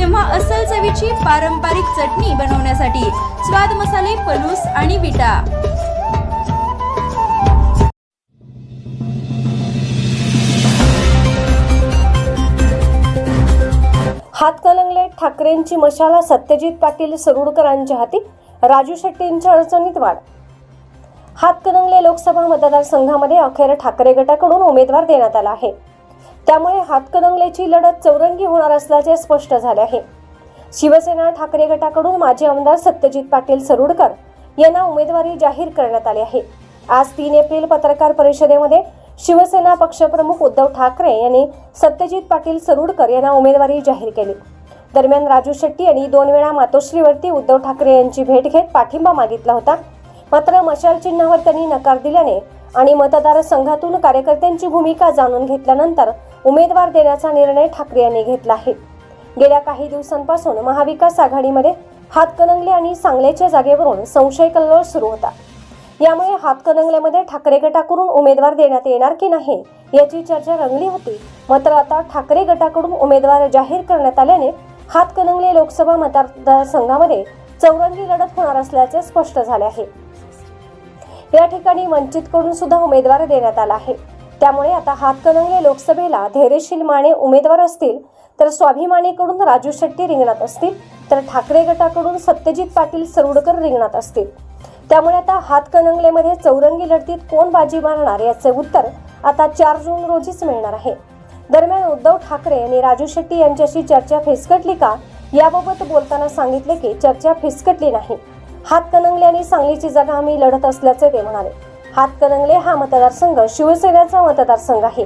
तेव्हा अस्सल चवीची पारंपरिक चटणी बनवण्यासाठी स्वाद मसाले पलूस आणि विटा. हातकलंगले ठाकरेंची मशाला सत्यजित पाटील सरुडकरांच्या हाती राजू शेट्टींच्या अडचणीत वाढ. हातकलंगले लोकसभा मतदारसंघामध्ये अखेर ठाकरे गटाकडून उमेदवार देण्यात आला आहे. त्यामुळे हातकलंगलेची लढत चौरंगी होणार असल्याचे स्पष्ट झाले आहे. शिवसेना ठाकरे गटाकडून माजी आमदार सत्यजित पाटील सरुडकर यांना उमेदवारी जाहीर करण्यात आली आहे. आज तीन एप्रिल पत्रकार परिषदेमध्ये शिवसेना पक्षप्रमुख उद्धव ठाकरे यांनी सत्यजित पाटील सरुडकर यांना उमेदवारी जाहीर केली. दरम्यान राजू शेट्टी यांनी दोन वेळा मातोश्रीवरती उद्धव ठाकरे यांची भेट घेत पाठिंबा मागितला होता. मात्र मशाल चिन्हावर त्यांनी नकार दिल्याने आणि मतदारसंघातून कार्यकर्त्यांची भूमिका जाणून घेतल्यानंतर उमेदवार देण्याचा निर्णय ठाकरे यांनी घेतला आहे. गेल्या काही दिवसांपासून महाविकास आघाडीमध्ये हातकणंगले आणि सांगलीच्या जागेवरून संशय कल्लोळ सुरू होता. यामुळे हातकणंगल्यामध्ये ठाकरे गटाकडून उमेदवार देण्यात येणार की नाही याची चर्चा रंगली होती. मात्र आता ठाकरे गटाकडून उमेदवार जाहीर करण्यात आल्याने हातकणंगले लोकसभा मतदारसंघामध्ये चौरंगी लढत होणार असल्याचे स्पष्ट झाले आहे. या ठिकाणी वंचितकडून सुद्धा उमेदवार देण्यात आला आहे. त्यामुळे आता हातकणंगले लोकसभेला धैर्यशील माने उमेदवार असतील तर स्वाभिमानीकडून राजू शेट्टी रिंगणात असतील तर ठाकरे गटाकडून सत्यजित पाटील सरुडकर रिंगणात असतील. त्यामुळे आता हातकणंगलेमध्ये चौरंगी लढतीत कोण बाजी मारणार याचे उत्तर आता चार जून रोजीच मिळणार आहे. दरम्यान उद्धव ठाकरे यांनी राजू शेट्टी यांच्याशी चर्चा फिसकटली का? याबाबत बोलताना सांगितले की चर्चा फिसकटली नाही. हातकणंगले आणि सांगलीची जागा आम्ही लढत असल्याचे ते म्हणाले. हातकणंगले हा मतदारसंघ शिवसेनेचा मतदारसंघ आहे.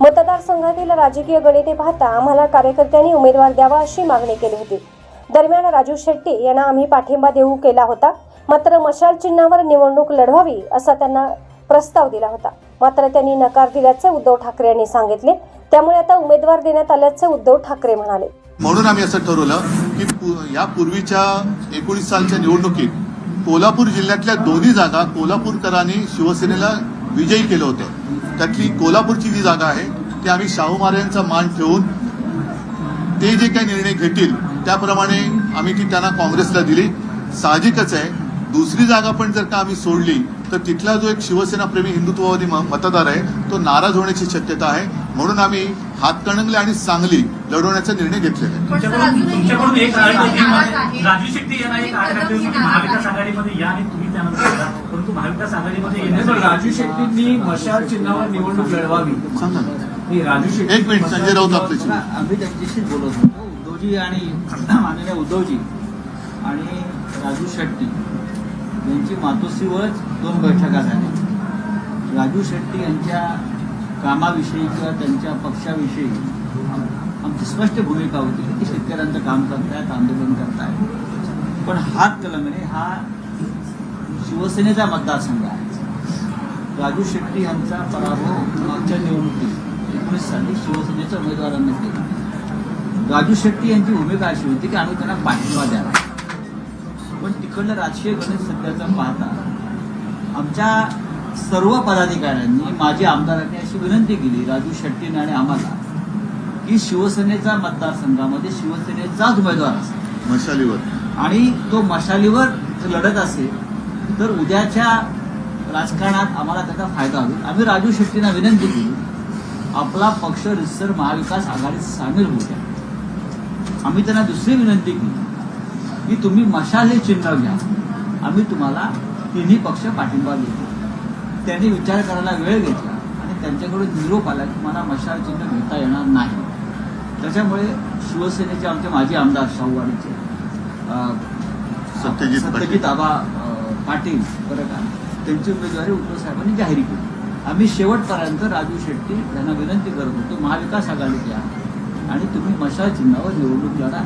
मतदारसंघातील राजकीय गणिते पाहता आम्हाला कार्यकर्त्यांनी उमेदवार द्यावा अशी मागणी केली होती. दरम्यान राजू शेट्टी यांना आम्ही पाठिंबा देऊ केला होता. मात्र मशाल चिन्हावर निवडणूक लढवावी असा त्यांना प्रस्ताव दिला होता. मात्र त्यांनी नकार दिल्याचे उद्धव ठाकरे यांनी सांगितले. त्यामुळे आता उमेदवार देण्यात आल्याचे उद्धव ठाकरे म्हणाले. म्हणून आम्ही असं ठरवलं की पु- या पूर्वीच्या एकोणीस सालच्या निवडणुकीत कोल्हापूर जिल्ह्यातल्या दोन्ही जागा कोल्हापूरकरांनी शिवसेनेला विजयी केलं होतं. त्यातली कोल्हापूरची जी जागा आहे ती आम्ही शाहू महाराजांचा मान ठेवून ते जे काही निर्णय घेतील त्याप्रमाणे आम्ही ती त्यांना काँग्रेसला दिली. साहजिकच आहे. दुसरी जागा पण जर का आम्ही सोडली तर तिथला जो एक शिवसेना प्रेमी हिंदुत्ववादी म- मतदार आहे तो नाराज होण्याची शक्यता आहे. म्हणून आम्ही हातकणंगले आणि सांगली लढवण्याचा निर्णय घेतलेला आहे. तुमच्याकडून तुमच्याकडून एक आड होती राजू शेट्टींनी मशाल चिन्हावर निवडणूक लढवावी. ही राजू एक मिनिट संजय राऊत आपल्याशी आम्ही त्यांच्याशीच बोलत होतो. उद्धवजी आणि माननीय उद्धवजी आणि राजू शेट्टी यांची मातोश्रीवरच दोन बैठका झाल्या. राजू शेट्टी यांच्या कामाविषयी किंवा त्यांच्या पक्षाविषयी आमची स्पष्ट भूमिका होती की ते शेतकऱ्यांचं काम करतायत आंदोलन करतायत. पण हात कलमने हा शिवसेनेचा मतदारसंघ आहे. राजू शेट्टी यांचा पराभव मागच्या निवडणुकीत एकोणीस साली शिवसेनेच्या उमेदवारांनी केला. राजू शेट्टी यांची भूमिका अशी होती की आम्ही त्यांना पाठिंबा द्यावा पण तिकडलं राजकीय गणित सध्याचा पाहता आमच्या सर्व पदाधिकाऱ्यांनी माजी आमदारांनी अशी विनंती केली राजू शेट्टीने आणि आम्हाला की शिवसेनेचा मतदारसंघामध्ये शिवसेनेचाच उमेदवार असेल. मशालीवर. आणि तो मशालीवर लढत असेल तर उद्याच्या राजकारणात आम्हाला त्याचा फायदा होईल. आम्ही राजू शेट्टींना विनंती केली आपला पक्ष रिसर महाविकास आघाडीत सामील होऊ द्या. आम्ही त्यांना दुसरी विनंती केली की तुम्ही मशाल चिन्ह घ्या. आम्ही तुम्हाला तिन्ही पक्ष पाठिंबा देतो त्यांनी विचार करायला वेळ घेतला आणि त्यांच्याकडून निरोप आला की मला मशाल चिन्ह घेता येणार नाही. त्याच्यामुळे शिवसेनेचे आमचे माजी आमदार शाहूवाडीचे सत्यजित आबा पाटील बरं का त्यांची उमेदवारी उद्धव साहेबांनी जाहीर केली. आम्ही शेवटपर्यंत राजू शेट्टी यांना विनंती करत होतो महाविकास आघाडीत या आणि तुम्ही मशाल चिन्हावर निवडणूक लढा.